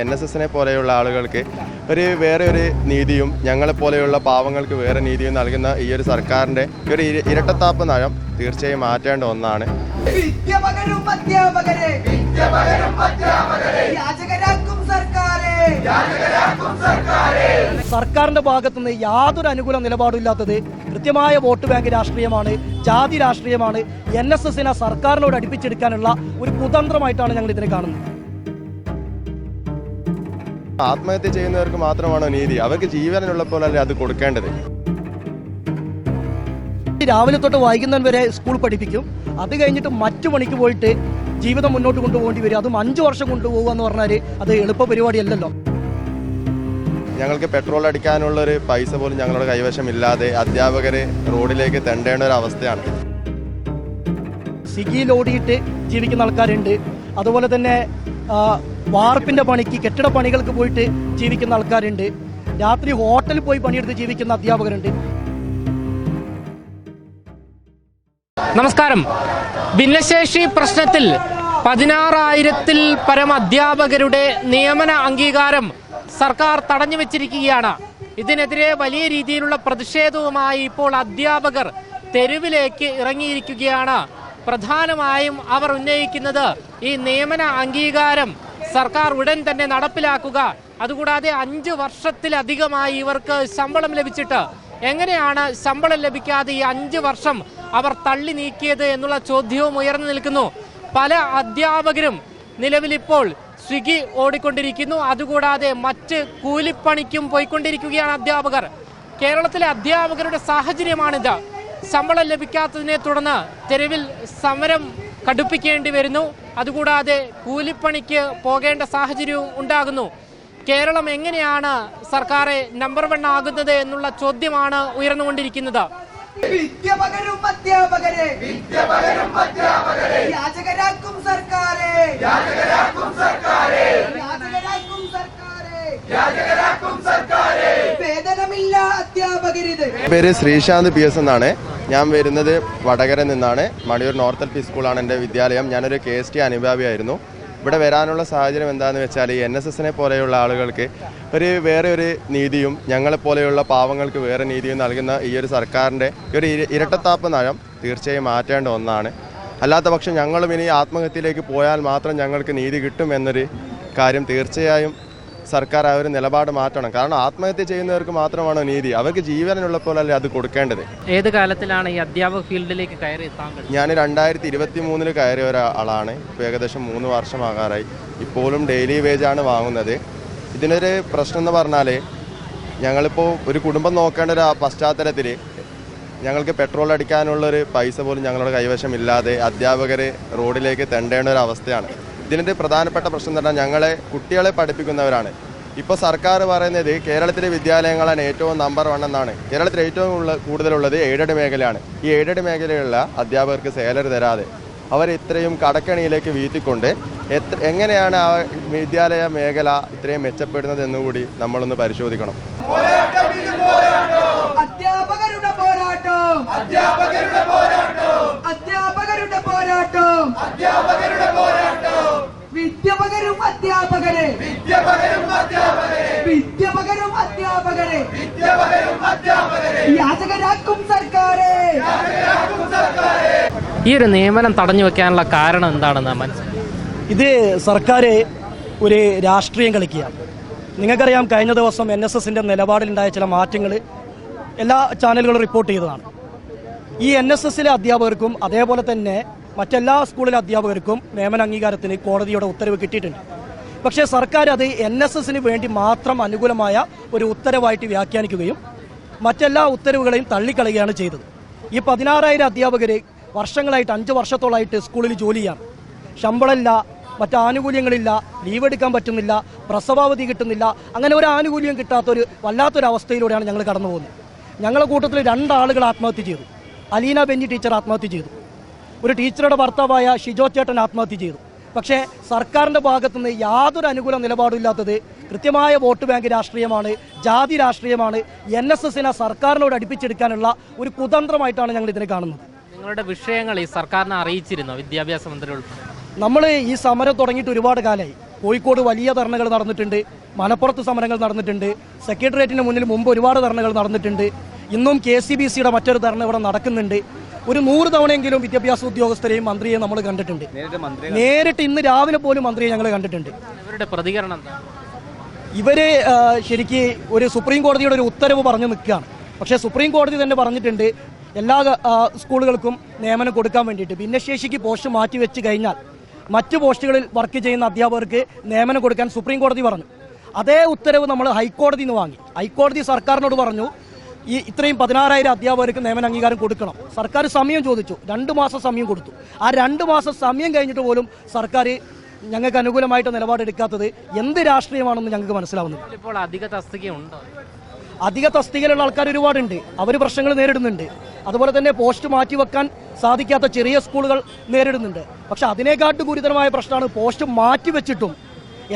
N S എസിനെ പോലെയുള്ള ആളുകൾക്ക് ഒരു വേറെ ഒരു നീതിയും ഞങ്ങളെപ്പോലെയുള്ള പാവങ്ങൾക്ക് വേറെ നീതിയും നൽകുന്ന ഈ ഒരു സർക്കാരിന്റെ ഈ ഒരു ഇരട്ടത്താപ്പ് നയം തീർച്ചയായും മാറ്റേണ്ട ഒന്നാണ്. സർക്കാരിന്റെ ഭാഗത്തുനിന്ന് യാതൊരു അനുകൂല നിലപാടും ഇല്ലാത്തത് കൃത്യമായ വോട്ട് ബാങ്ക് രാഷ്ട്രീയമാണ് ജാതി രാഷ്ട്രീയമാണ്. എൻ എസ് എസിനെ സർക്കാരിനോട് അടുപ്പിച്ചെടുക്കാനുള്ള ഒരു കുതന്ത്രമായിട്ടാണ് ഞങ്ങൾ ഇതിനെ കാണുന്നത്. ആത്മഹത്യ ചെയ്യുന്നവർക്ക് മാത്രമാണോ നീതി? അവർക്ക് ജീവനുള്ള ജീവനുള്ളപ്പോഴല്ലേ അത് കൊടുക്കേണ്ടത്? രാവിലെ തൊട്ട് വൈകുന്നേരം വരെ സ്കൂൾ പഠിപ്പിക്കും. അത് കഴിഞ്ഞിട്ട് മറ്റു പണിക്ക് പോയിട്ട് ജീവിതം മുന്നോട്ട് കൊണ്ടുപോകേണ്ടി വരും. അതും അഞ്ചു വർഷം കൊണ്ടുപോകുക എന്ന് പറഞ്ഞാൽ അത് എളുപ്പ പരിപാടിയല്ലല്ലോ. ഞങ്ങൾക്ക് പെട്രോൾ അടിക്കാനുള്ള ഒരു പൈസ പോലും ഞങ്ങളുടെ കൈവശം ഇല്ലാതെ അധ്യാപകരെ റോഡിലേക്ക് തെണ്ടേണ്ട ഒരു അവസ്ഥയാണ്. സിഗിയിൽ ഓടിയിട്ട് ജീവിക്കുന്ന ആൾക്കാരുണ്ട്. അതുപോലെ തന്നെ വാർപ്പിന്റെ പണിക്ക് കെട്ടിട പണികൾക്ക് പോയിട്ട് ജീവിക്കുന്ന ആൾക്കാരുണ്ട്. രാത്രി ഹോട്ടലിൽ പോയി പണിയെടുത്ത് ജീവിക്കുന്ന അധ്യാപകരുണ്ട്. നമസ്കാരം. ഭിന്നശേഷി പ്രശ്നത്തിൽ പതിനാറായിരത്തിൽ പരം അധ്യാപകരുടെ നിയമന അംഗീകാരം സർക്കാർ തടഞ്ഞു വെച്ചിരിക്കുകയാണ്. ഇതിനെതിരെ വലിയ രീതിയിലുള്ള പ്രതിഷേധവുമായി ഇപ്പോൾ അധ്യാപകർ തെരുവിലേക്ക് ഇറങ്ങിയിരിക്കുകയാണ്. പ്രധാനമായും അവർ ഉന്നയിക്കുന്നത് ഈ നിയമന അംഗീകാരം സർക്കാർ ഉടൻ തന്നെ നടപ്പിലാക്കുക. അതുകൂടാതെ അഞ്ച് വർഷത്തിലധികമായി ഇവർക്ക് ശമ്പളം ലഭിച്ചിട്ട് എങ്ങനെയാണ് ശമ്പളം ലഭിക്കാതെ ഈ അഞ്ച് വർഷം അവർ തള്ളി നീക്കിയത് എന്നുള്ള ചോദ്യവും ഉയർന്നു നിൽക്കുന്നു. പല അധ്യാപകരും നിലവിലിപ്പോൾ സ്വിഗ്ഗി ഓടിക്കൊണ്ടിരിക്കുന്നു. അതുകൂടാതെ മറ്റ് കൂലിപ്പണിക്കും പോയിക്കൊണ്ടിരിക്കുകയാണ് അധ്യാപകർ. കേരളത്തിലെ അധ്യാപകരുടെ സാഹചര്യമാണിത്. ശമ്പളം ലഭിക്കാത്തതിനെ തുടർന്ന് തെരുവിൽ സമരം കടുപ്പിക്കേണ്ടി വരുന്നു. അതുകൂടാതെ കൂലിപ്പണിക്ക് പോകേണ്ട സാഹചര്യവും ഉണ്ടാകുന്നു. കേരളം എങ്ങനെയാണ് സർക്കാരെ നമ്പർ വൺ ആകുന്നത് എന്നുള്ള ചോദ്യമാണ് ഉയർന്നുകൊണ്ടിരിക്കുന്നത്. വിദ്യ പകരും അധ്യാപകരെ വിദ്യ പകരും അധ്യാപകരെ യാചകരാക്കും സർക്കാരെ യാചകരാക്കും സർക്കാരെ യാചകരാക്കും സർക്കാരെ. യാചകരാക്കും സർക്കാരെ. വേതനമില്ല അധ്യാപകരിത്. പേര് ശ്രീശാന്ത് പി എസ് എന്നാണ്. ഞാൻ വരുന്നത് വടകര നിന്നാണ്. മണിയൂർ നോർത്ത് എൽ പി സ്കൂളാണ് എന്റെ വിദ്യാലയം. ഞാനൊരു കെ എസ് ടി അനുഭാവിയായിരുന്നു. ഇവിടെ വരാനുള്ള സാഹചര്യം എന്താണെന്ന് വെച്ചാൽ എൻ എസ് എസിനെ പോലെയുള്ള ആളുകൾക്ക് ഒരു വേറെ ഒരു നീതിയും ഞങ്ങളെപ്പോലെയുള്ള പാവങ്ങൾക്ക് വേറെ നീതിയും നൽകുന്ന ഈ ഒരു സർക്കാരിന്റെ ഒരു ഇരട്ടത്താപ്പ് നയം തീർച്ചയായും മാറ്റേണ്ട ഒന്നാണ്. അല്ലാത്ത പക്ഷം ഞങ്ങളും ഇനി ആത്മഹത്യയിലേക്ക് പോയാൽ മാത്രം ഞങ്ങൾക്ക് നീതി കിട്ടും എന്നൊരു കാര്യം തീർച്ചയായും സർക്കാർ ആ ഒരു നിലപാട് മാറ്റണം. കാരണം ആത്മഹത്യ ചെയ്യുന്നവർക്ക് മാത്രമാണോ നീതി. അവർക്ക് ജീവനുള്ള ജീവനുള്ളപ്പോഴല്ലേ അത് കൊടുക്കേണ്ടത്. ഏത് കാലത്തിലാണ് ഈ അധ്യാപക ഫീൽഡിലേക്ക് കയറി ഞാൻ രണ്ടായിരത്തി ഇരുപത്തി മൂന്നിൽ കയറിയ ഒരാളാണ്. ഇപ്പോൾ ഏകദേശം മൂന്ന് വർഷമാകാറായി. ഇപ്പോഴും ഡെയിലി വേജ് ആണ് വാങ്ങുന്നത്. ഇതിനൊരു പ്രശ്നം എന്ന് പറഞ്ഞാൽ ഞങ്ങളിപ്പോൾ ഒരു കുടുംബം നോക്കേണ്ട ഒരു പശ്ചാത്തലത്തിൽ ഞങ്ങൾക്ക് പെട്രോൾ അടിക്കാനുള്ളൊരു പൈസ പോലും ഞങ്ങളുടെ കൈവശം ഇല്ലാതെ അധ്യാപകരെ റോഡിലേക്ക് തെണ്ടേണ്ട ഒരു അവസ്ഥയാണ്. ഇതിന്റെ പ്രധാനപ്പെട്ട പ്രശ്നം പറഞ്ഞാൽ ഞങ്ങളെ കുട്ടികളെ പഠിപ്പിക്കുന്നവരാണ്. ഇപ്പോൾ സർക്കാർ പറയുന്നത് കേരളത്തിലെ വിദ്യാലയങ്ങളാണ് ഏറ്റവും നമ്പർ വൺ എന്നാണ്. കേരളത്തിൽ ഏറ്റവും കൂടുതലുള്ളത് എയ്ഡഡ് മേഖലയാണ്. ഈ എയ്ഡഡ് മേഖലയിലുള്ള അധ്യാപകർക്ക് സാലറി തരാതെ അവർ ഇത്രയും കടക്കണിയിലേക്ക് വീട്ടിക്കൊണ്ട് എത്ര എങ്ങനെയാണ് ആ വിദ്യാലയ മേഖല ഇത്രയും മെച്ചപ്പെടുന്നത് എന്നുകൂടി നമ്മളൊന്ന് പരിശോധിക്കണം. പോരാട്ടം. അധ്യാപകരുടെ പോരാട്ടം. അധ്യാപകരുടെ പോരാട്ടം. അധ്യാപകരുടെ പോരാട്ടം. വിദ്യ പകരും അധ്യാപകരെ. വിദ്യ പകരും അധ്യാപകരെ. വിദ്യ പകരും അധ്യാപകരെ. വിദ്യ പകരും അധ്യാപകരെ. യാചകരാക്കും സർക്കാരെ. ഈ ഒരു നിയമനം തടഞ്ഞു വെക്കാനുള്ള കാരണം എന്താണെന്ന് മനസ്സിലായി ഇത് സർക്കാർ ഒരു രാഷ്ട്രീയം കളിക്കുക നിങ്ങൾക്കറിയാം കഴിഞ്ഞ ദിവസം എൻ എസ് എസിന്റെ നിലപാടിലുണ്ടായ ചില മാറ്റങ്ങൾ എല്ലാ ചാനലുകളും റിപ്പോർട്ട് ചെയ്തതാണ്. ഈ എൻ എസ് എസിലെ അധ്യാപകർക്കും അതേപോലെ തന്നെ മറ്റെല്ലാ സ്കൂളിലെ അധ്യാപകർക്കും നിയമന അംഗീകാരത്തിന് കോടതിയുടെ ഉത്തരവ് കിട്ടിയിട്ടുണ്ട്. പക്ഷേ സർക്കാർ അത് എൻ എസ് എസിന് വേണ്ടി മാത്രം അനുകൂലമായ ഒരു ഉത്തരവായിട്ട് വ്യാഖ്യാനിക്കുകയും മറ്റെല്ലാ ഉത്തരവുകളെയും തള്ളിക്കളയുകയാണ് ചെയ്തത്. ഈ പതിനാറായിരം അധ്യാപകർ വർഷങ്ങളായിട്ട് അഞ്ച് വർഷത്തോളമായിട്ട് സ്കൂളിൽ ജോലി ചെയ്യാം ശമ്പളമില്ല മറ്റ് ആനുകൂല്യങ്ങളില്ല ലീവ് എടുക്കാൻ പറ്റുന്നില്ല പ്രസവാവധി കിട്ടുന്നില്ല അങ്ങനെ ഒരു ആനുകൂല്യം കിട്ടാത്തൊരു വല്ലാത്തൊരു അവസ്ഥയിലൂടെയാണ് ഞങ്ങൾ കടന്നു പോകുന്നത് ഞങ്ങളുടെ കൂട്ടത്തിൽ രണ്ടാളുകൾ ആത്മഹത്യ ചെയ്തു. അലീന ബെന്നി ടീച്ചർ ആത്മഹത്യ ചെയ്തു. ഒരു ടീച്ചറുടെ ഭർത്താവായ ഷിജോ ചേട്ടൻ ആത്മഹത്യ ചെയ്തു. പക്ഷേ സർക്കാരിന്റെ ഭാഗത്തുനിന്ന് യാതൊരു അനുകൂല നിലപാടും ഇല്ലാത്തത് കൃത്യമായ വോട്ട് ബാങ്ക് രാഷ്ട്രീയമാണ് ജാതി രാഷ്ട്രീയമാണ് എൻ എസ് എസിനെ സർക്കാരിനോട് അടുപ്പിച്ചെടുക്കാനുള്ള ഒരു കുതന്ത്രമായിട്ടാണ് ഞങ്ങൾ ഇതിനെ കാണുന്നത്. നിങ്ങളുടെ വിഷയങ്ങൾ ഈ സർക്കാരിനെ അറിയിച്ചിരുന്നോ? വിദ്യാഭ്യാസ മന്ത്രി നമ്മൾ ഈ സമരം തുടങ്ങിയിട്ട് ഒരുപാട് കാലമായി. കോഴിക്കോട് വലിയ ധർണകൾ നടന്നിട്ടുണ്ട്. മലപ്പുറത്ത് സമരങ്ങൾ നടന്നിട്ടുണ്ട്. സെക്രട്ടേറിയറ്റിന് മുന്നിൽ മുമ്പ് ഒരുപാട് ധർണകൾ നടന്നിട്ടുണ്ട്. ഇന്നും കെ സി ബി സിയുടെ മറ്റൊരു ധർണ ഇവിടെ നടക്കുന്നുണ്ട്. ഒരു നൂറ് തവണയെങ്കിലും വിദ്യാഭ്യാസ ഉദ്യോഗസ്ഥരെയും മന്ത്രിയെയും നമ്മൾ കണ്ടിട്ടുണ്ട്. നേരിട്ട് ഇന്ന് രാവിലെ പോലും മന്ത്രിയെ ഞങ്ങൾ കണ്ടിട്ടുണ്ട്. ഇവരുടെ പ്രതികരണം ഇവർ ശരിക്ക് ഒരു സുപ്രീം കോടതിയുടെ ഒരു ഉത്തരവ് പറഞ്ഞു നിൽക്കുകയാണ്. പക്ഷേ സുപ്രീം കോടതി തന്നെ പറഞ്ഞിട്ടുണ്ട് എല്ലാ സ്കൂളുകൾക്കും നിയമനം കൊടുക്കാൻ വേണ്ടിയിട്ട്. ഭിന്നശേഷിക്ക് പോസ്റ്റ് മാറ്റി വെച്ച് കഴിഞ്ഞാൽ മറ്റു പോസ്റ്റുകളിൽ വർക്ക് ചെയ്യുന്ന അധ്യാപകർക്ക് നിയമനം കൊടുക്കാൻ സുപ്രീം കോടതി പറഞ്ഞു. അതേ ഉത്തരവ് നമ്മൾ ഹൈക്കോടതി നിന്ന് വാങ്ങി. ഹൈക്കോടതി സർക്കാരിനോട് പറഞ്ഞു ഈ ഇത്രയും പതിനാറായിരം അധ്യാപകർക്ക് നിയമന അംഗീകാരം കൊടുക്കണം. സർക്കാർ സമയം ചോദിച്ചു. രണ്ട് മാസം സമയം കൊടുത്തു. ആ രണ്ട് മാസം സമയം കഴിഞ്ഞിട്ട് പോലും സർക്കാർ ഞങ്ങൾക്ക് അനുകൂലമായിട്ട് നിലപാടെടുക്കാത്തത് എന്ത് രാഷ്ട്രീയമാണെന്ന് ഞങ്ങൾക്ക് മനസ്സിലാവുന്നു ഇപ്പോൾ അധിക തസ്തികയുണ്ടോ അധിക തസ്തികയിലുള്ള ആൾക്കാർ ഒരുപാടുണ്ട്. അവർ പ്രശ്നങ്ങൾ നേരിടുന്നുണ്ട്. അതുപോലെ തന്നെ പോസ്റ്റ് മാറ്റിവെക്കാൻ സാധിക്കാത്ത ചെറിയ സ്കൂളുകൾ നേരിടുന്നുണ്ട്. പക്ഷെ അതിനേക്കാട്ട് ഗുരുതരമായ പ്രശ്നമാണ് പോസ്റ്റ് മാറ്റിവെച്ചിട്ടും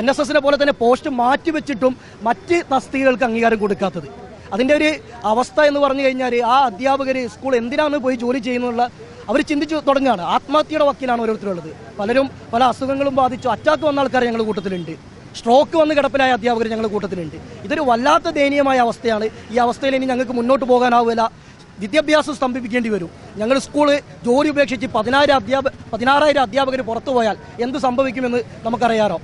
എൻ എസ് എസിനെ പോലെ തന്നെ പോസ്റ്റ് മാറ്റിവെച്ചിട്ടും മറ്റ് തസ്തികകൾക്ക് അംഗീകാരം കൊടുക്കാത്തത്. അതിന്റെ ഒരു അവസ്ഥ എന്ന് പറഞ്ഞു കഴിഞ്ഞാൽ ആ അധ്യാപകർ സ്കൂൾ എന്തിനാണ് പോയി ജോലി ചെയ്യുന്നുള്ള അവർ ചിന്തിച്ചു തുടങ്ങുകയാണ്. ആത്മഹത്യയുടെ വക്കീലാണ് ഓരോരുത്തരുള്ളത്. പലരും പല അസുഖങ്ങളും ബാധിച്ചു. അറ്റാക്ക് വന്ന ആൾക്കാർ ഞങ്ങളുടെ കൂട്ടത്തിലുണ്ട്. സ്ട്രോക്ക് വന്ന് കിടപ്പിലായ അധ്യാപകർ ഞങ്ങൾ കൂട്ടത്തിലുണ്ട്. ഇതൊരു വല്ലാത്ത ദയനീയമായ അവസ്ഥയാണ്. ഈ അവസ്ഥയിൽ ഇനി ഞങ്ങൾക്ക് മുന്നോട്ട് പോകാനാവില്ല. വിദ്യാഭ്യാസം സ്തംഭിപ്പിക്കേണ്ടി വരും. ഞങ്ങൾ സ്കൂൾ ജോലി ഉപേക്ഷിച്ച് പതിനായിരം അധ്യാപക പതിനാറായിരം അധ്യാപകർ പുറത്തു പോയാൽ എന്ത് സംഭവിക്കുമെന്ന് നമുക്കറിയാമോ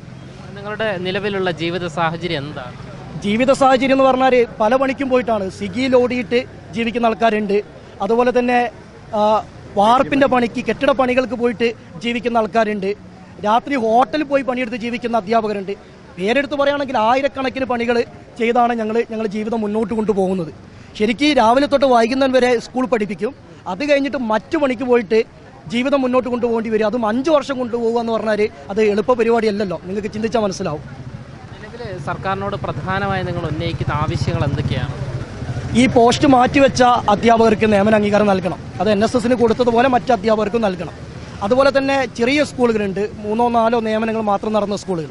നിങ്ങളുടെ നിലവിലുള്ള ജീവിത സാഹചര്യം എന്താണ്? ജീവിത സാഹചര്യം എന്ന് പറഞ്ഞാൽ പല പണിക്കും പോയിട്ടാണ്. സിഗിയിൽ ഓടിയിട്ട് ജീവിക്കുന്ന ആൾക്കാരുണ്ട്. അതുപോലെ തന്നെ വാർപ്പിന്റെ പണിക്ക് കെട്ടിട പണികൾക്ക് പോയിട്ട് ജീവിക്കുന്ന ആൾക്കാരുണ്ട്. രാത്രി ഹോട്ടലിൽ പോയി പണിയെടുത്ത് ജീവിക്കുന്ന അധ്യാപകരുണ്ട്. പേരെടുത്ത് പറയുകയാണെങ്കിൽ ആയിരക്കണക്കിന് പണികൾ ചെയ്താണ് ഞങ്ങൾ ഞങ്ങൾ ജീവിതം മുന്നോട്ട് കൊണ്ടുപോകുന്നത്. ശരിക്കും രാവിലെ തൊട്ട് വൈകുന്നേരം വരെ സ്കൂൾ പഠിപ്പിക്കും. അത് കഴിഞ്ഞിട്ട് മറ്റു പണിക്ക് പോയിട്ട് ജീവിതം മുന്നോട്ട് കൊണ്ടുപോകേണ്ടി വരും. അതും അഞ്ച് വർഷം കൊണ്ടുപോകുക എന്ന് പറഞ്ഞാൽ അത് എളുപ്പ പരിപാടിയല്ലല്ലോ. നിങ്ങൾക്ക് ചിന്തിച്ചാൽ മനസ്സിലാവും. സർക്കാരിനോട് പ്രധാനമായി നിങ്ങൾ ഉന്നയിക്കുന്ന ആവശ്യങ്ങൾ എന്തൊക്കെയാണ്? ഈ പോസ്റ്റ് മാറ്റിവെച്ച അധ്യാപകർക്ക് നിയമന അംഗീകാരം നൽകണം. അത് എൻ എസ് എസിന് കൊടുത്തതുപോലെ മറ്റ് അധ്യാപകർക്കും നൽകണം. അതുപോലെ തന്നെ ചെറിയ സ്കൂളുകളുണ്ട്. മൂന്നോ നാലോ നിയമനങ്ങൾ മാത്രം നടന്ന സ്കൂളുകൾ.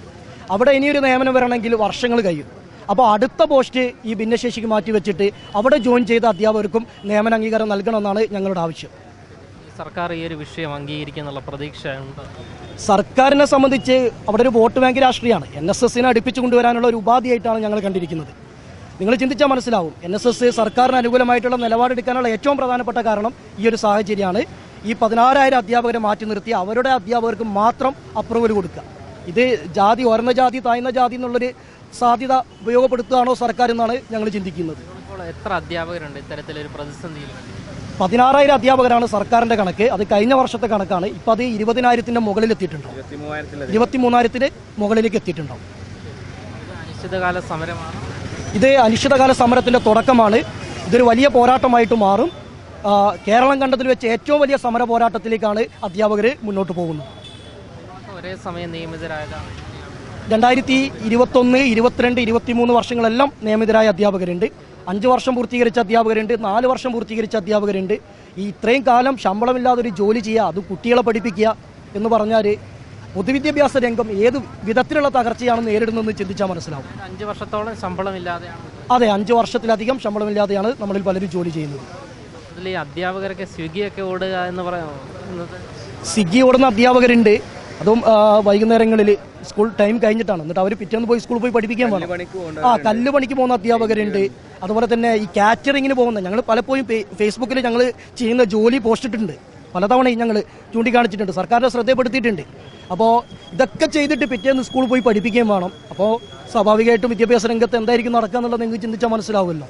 അവിടെ ഇനിയൊരു നിയമനം വരണമെങ്കിൽ വർഷങ്ങൾ കഴിയും. അപ്പോൾ അടുത്ത പോസ്റ്റ് ഈ ഭിന്നശേഷിക്ക് മാറ്റിവെച്ചിട്ട് അവിടെ ജോയിൻ ചെയ്ത അധ്യാപകർക്കും നിയമന അംഗീകാരം നൽകണമെന്നാണ് ഞങ്ങളുടെ ആവശ്യം. സർക്കാർ ഈ ഒരു വിഷയം അംഗീകരിക്കുന്നുള്ള പ്രതീക്ഷ സർക്കാരിനെ സംബന്ധിച്ച് അവിടെ ഒരു വോട്ട് ബാങ്ക് രാഷ്ട്രീയമാണ്. എൻ എസ് എസിനെ അടുപ്പിച്ചു കൊണ്ടുവരാനുള്ള ഒരു ഉപാധിയായിട്ടാണ് ഞങ്ങൾ കണ്ടിരിക്കുന്നത്. നിങ്ങൾ ചിന്തിച്ചാൽ മനസ്സിലാവും. എൻ എസ് എസ് സർക്കാരിന് അനുകൂലമായിട്ടുള്ള നിലപാടെടുക്കാനുള്ള ഏറ്റവും പ്രധാനപ്പെട്ട കാരണം ഈ ഒരു സാഹചര്യമാണ്. ഈ പതിനാറായിരം അധ്യാപകരെ മാറ്റി നിർത്തി അവരുടെ അധ്യാപകർക്ക് മാത്രം അപ്രൂവൽ കൊടുക്കുക. ഇത് ജാതി ഉയർന്ന ജാതി താഴ്ന്ന ജാതി എന്നുള്ളൊരു സാധ്യത ഉപയോഗപ്പെടുത്തുകയാണോ സർക്കാർ എന്നാണ് ഞങ്ങൾ ചിന്തിക്കുന്നത്. ഇപ്പോൾ എത്ര അധ്യാപകരുണ്ട്? ഇത്തരത്തിലൊരു പ്രതിസന്ധിയിൽ പതിനാറായിരം അധ്യാപകരാണ് സർക്കാരിന്റെ കണക്ക്. അത് കഴിഞ്ഞ വർഷത്തെ കണക്കാണ്. ഇപ്പം അത് ഇരുപതിനായിരത്തിന്റെ മുകളിൽ എത്തിയിട്ടുണ്ടാവും ഇരുപത്തി മൂന്നായിരത്തിന് മുകളിലേക്ക് എത്തിയിട്ടുണ്ടാവും. അനിശ്ചിതകാല സമരമാണ്. ഇത് അനിശ്ചിതകാല സമരത്തിന്റെ തുടക്കമാണ്. ഇതൊരു വലിയ പോരാട്ടമായിട്ട് മാറും. കേരളം കണ്ടതിൽ വെച്ച് ഏറ്റവും വലിയ സമര പോരാട്ടത്തിലേക്കാണ് അധ്യാപകർ മുന്നോട്ട് പോകുന്നത്. ഒരേ സമയം നിയമിതരായതാണ്. രണ്ടായിരത്തി ഇരുപത്തൊന്ന് ഇരുപത്തിരണ്ട് ഇരുപത്തിമൂന്ന് വർഷങ്ങളെല്ലാം നിയമിതരായ അധ്യാപകരുണ്ട്. അഞ്ച് വർഷം പൂർത്തീകരിച്ച അധ്യാപകരുണ്ട് നാല് വർഷം പൂർത്തീകരിച്ച അധ്യാപകരുണ്ട്. ഈ ഇത്രയും കാലം ശമ്പളമില്ലാതെ ഒരു ജോലി ചെയ്യുക അത് കുട്ടികളെ പഠിപ്പിക്കുക എന്ന് പറഞ്ഞാൽ പൊതുവിദ്യാഭ്യാസ രംഗം ഏത് വിധത്തിലുള്ള തകർച്ചയാണ് നേരിടുന്നതെന്ന് ചിന്തിച്ചാൽ മനസ്സിലാവും. അഞ്ച് വർഷത്തോളം ശമ്പളമില്ലാതെയാണ്. അതെ അഞ്ച് വർഷത്തിലധികം ശമ്പളമില്ലാതെയാണ് നമ്മളിൽ പലരും ജോലി ചെയ്യുന്നത്. അതിൽ ഈ അധ്യാപകരൊക്കെ സ്വിഗ്ഗിയൊക്കെ ഓടുക എന്ന് പറയുന്നത് സ്വിഗ്ഗി ഓടുന്ന അധ്യാപകരുണ്ട്. അതും വൈകുന്നേരങ്ങളിൽ സ്കൂൾ ടൈം കഴിഞ്ഞിട്ടാണ്. എന്നിട്ട് അവർ പിറ്റേന്ന് പോയി സ്കൂളിൽ പോയി പഠിപ്പിക്കാൻ വേണം. ആ കല്ല് പണിക്ക് പോകുന്ന അധ്യാപകരുണ്ട്. അതുപോലെ തന്നെ ഈ കാറ്ററിങ്ങിന് പോകുന്ന ഞങ്ങൾ പലപ്പോഴും ഫേസ്ബുക്കിൽ ഞങ്ങൾ ചെയ്യുന്ന ജോലി പോസ്റ്റിട്ടുണ്ട് പലതവണ പലതവണയും ഞങ്ങൾ ചൂണ്ടിക്കാണിച്ചിട്ടുണ്ട്. സർക്കാരിനെ ശ്രദ്ധപ്പെടുത്തിയിട്ടുണ്ട് അപ്പോൾ ഇതൊക്കെ ചെയ്തിട്ട് പിറ്റേന്ന് സ്കൂളിൽ പോയി പഠിപ്പിക്കുകയും വേണം. അപ്പോൾ സ്വാഭാവികമായിട്ടും വിദ്യാഭ്യാസ രംഗത്ത് എന്തായിരിക്കും നടക്കുക എന്നുള്ളത് നിങ്ങൾക്ക് ചിന്തിച്ചാൽ മനസ്സിലാവുമല്ലോ.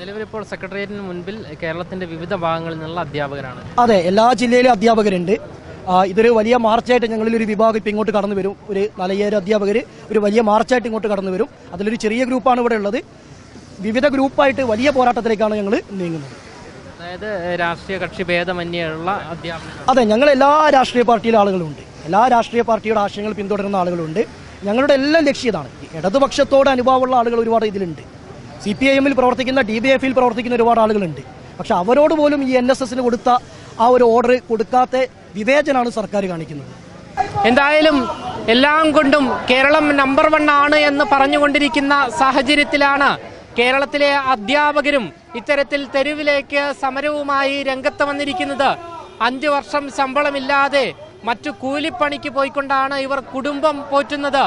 നിലവിലിപ്പോൾ സെക്രട്ടേറിയറ്റിന് മുൻപിൽ കേരളത്തിന്റെ വിവിധ ഭാഗങ്ങളിൽ നിന്നുള്ള അധ്യാപകരാണ്. അതെ എല്ലാ ജില്ലയിലും അധ്യാപകരുണ്ട്. ഇതൊരു വലിയ മാർച്ചായിട്ട് ഞങ്ങളിൽ ഒരു വിഭാഗം ഇപ്പം ഇങ്ങോട്ട് കടന്നു വരും. ഒരു നാലയ്യായിരം അധ്യാപകർ ഒരു വലിയ മാർച്ചായിട്ട് ഇങ്ങോട്ട് കടന്നു വരും. അതിലൊരു ചെറിയ ഗ്രൂപ്പാണ് ഇവിടെ ഉള്ളത്. വിവിധ ഗ്രൂപ്പായിട്ട് വലിയ പോരാട്ടത്തിലേക്കാണ് ഞങ്ങൾ നീങ്ങുന്നത്. അതായത് രാഷ്ട്രീയ കക്ഷി ഭേദമന്യുള്ള അധ്യാപകർ അതെ ഞങ്ങൾ എല്ലാ രാഷ്ട്രീയ പാർട്ടിയിലെ ആളുകളുണ്ട് എല്ലാ രാഷ്ട്രീയ പാർട്ടിയുടെ ആശയങ്ങൾ പിന്തുടരുന്ന ആളുകളുണ്ട്. ഞങ്ങളുടെ എല്ലാം ലക്ഷ്യം ഇതാണ്. ഇടതുപക്ഷത്തോട് അനുഭവമുള്ള ആളുകൾ ഒരുപാട് ഇതിലുണ്ട്. സി പി ഐ എമ്മിൽ പ്രവർത്തിക്കുന്ന ഡി ബി എഫിൽ പ്രവർത്തിക്കുന്ന ഒരുപാട് ആളുകളുണ്ട്. പക്ഷെ അവരോട് പോലും ഈ എൻ എസ് എസിന് കൊടുത്ത ആ ഒരു ഓർഡർ കൊടുക്കാത്ത വിവേചനാണ് സർക്കാർ കാണിക്കുന്നത്. എന്തായാലും എല്ലാം കൊണ്ടും കേരളം നമ്പർ വൺ ആണ് എന്ന് പറഞ്ഞുകൊണ്ടിരിക്കുന്ന സാഹചര്യത്തിലാണ് കേരളത്തിലെ അധ്യാപകരും ഇത്തരത്തിൽ തെരുവിലേക്ക് സമരവുമായി രംഗത്ത് വന്നിരിക്കുന്നത്. അഞ്ചു വർഷം ശമ്പളമില്ലാതെ മറ്റു കൂലിപ്പണിക്ക് പോയിക്കൊണ്ടാണ് ഇവർ കുടുംബം പോറ്റുന്നത്.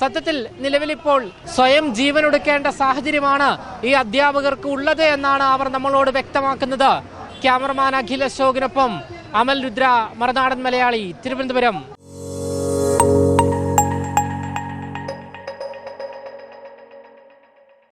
സത്യത്തിൽ നിലവിലിപ്പോൾ സ്വയം ജീവനൊടുക്കേണ്ട സാഹചര്യമാണ് ഈ അധ്യാപകർക്ക് ഉള്ളത് എന്നാണ് അവർ നമ്മളോട് വ്യക്തമാക്കുന്നത്. ക്യാമറമാൻ അഖിൽ അശോകിനൊപ്പം അമൽ രുദ്ര മറുനാടൻ മലയാളി തിരുവനന്തപുരം.